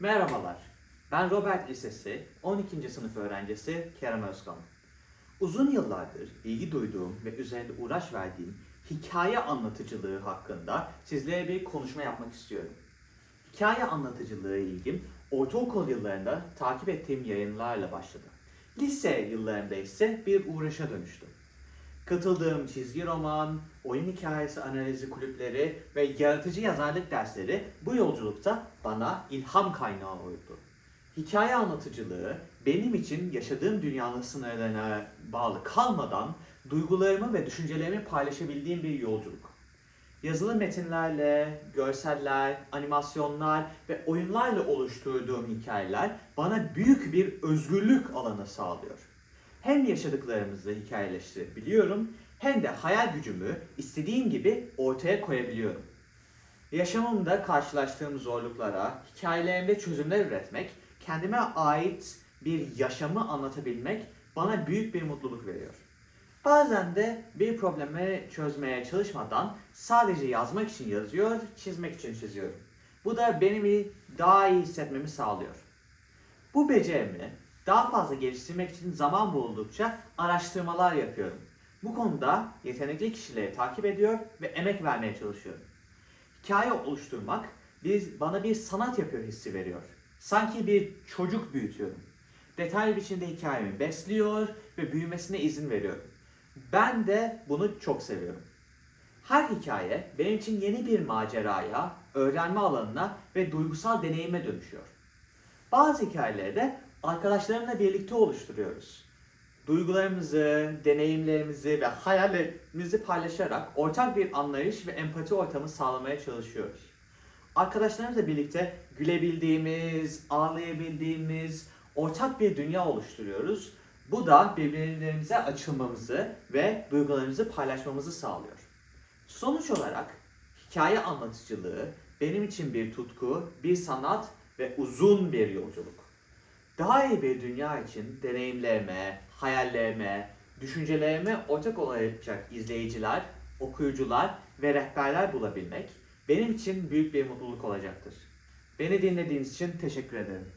Merhabalar, ben Robert Lisesi 12. sınıf öğrencisi Kerem Özkan. Uzun yıllardır ilgi duyduğum ve üzerinde uğraş verdiğim hikaye anlatıcılığı hakkında sizlere bir konuşma yapmak istiyorum. Hikaye anlatıcılığı ilgim ortaokul yıllarında takip ettiğim yayınlarla başladı. Lise yıllarında ise bir uğraşa dönüştü. Katıldığım çizgi roman, oyun hikayesi analizi kulüpleri ve yaratıcı yazarlık dersleri bu yolculukta bana ilham kaynağı oldu. Hikaye anlatıcılığı benim için yaşadığım dünyanın sınırlarına bağlı kalmadan duygularımı ve düşüncelerimi paylaşabildiğim bir yolculuk. Yazılı metinlerle, görseller, animasyonlar ve oyunlarla oluşturduğum hikayeler bana büyük bir özgürlük alanı sağlıyor. Hem yaşadıklarımızı hikayeleştirebiliyorum hem de hayal gücümü istediğim gibi ortaya koyabiliyorum. Yaşamımda karşılaştığım zorluklara, hikayelerimde çözümler üretmek, kendime ait bir yaşamı anlatabilmek bana büyük bir mutluluk veriyor. Bazen de bir problemi çözmeye çalışmadan sadece yazmak için yazıyor, çizmek için çiziyorum. Bu da beni daha iyi hissetmemi sağlıyor. Bu becerimi daha fazla geliştirmek için zaman buldukça araştırmalar yapıyorum. Bu konuda yetenekli kişileri takip ediyor ve emek vermeye çalışıyorum. Hikaye oluşturmak bir, bana bir sanat yapıyor hissi veriyor. Sanki bir çocuk büyütüyorum. Detaylı biçimde hikayemi besliyor ve büyümesine izin veriyorum. Ben de bunu çok seviyorum. Her hikaye benim için yeni bir maceraya, öğrenme alanına ve duygusal deneyime dönüşüyor. Bazı hikayeleri de arkadaşlarımla birlikte oluşturuyoruz. Duygularımızı, deneyimlerimizi ve hayallerimizi paylaşarak ortak bir anlayış ve empati ortamı sağlamaya çalışıyoruz. Arkadaşlarımızla birlikte gülebildiğimiz, ağlayabildiğimiz ortak bir dünya oluşturuyoruz. Bu da birbirlerimize açılmamızı ve duygularımızı paylaşmamızı sağlıyor. Sonuç olarak hikaye anlatıcılığı benim için bir tutku, bir sanat ve uzun bir yolculuk. Daha iyi bir dünya için deneyimlerime, hayallerime, düşüncelerime ortak olacak izleyiciler, okuyucular ve rehberler bulabilmek benim için büyük bir mutluluk olacaktır. Beni dinlediğiniz için teşekkür ederim.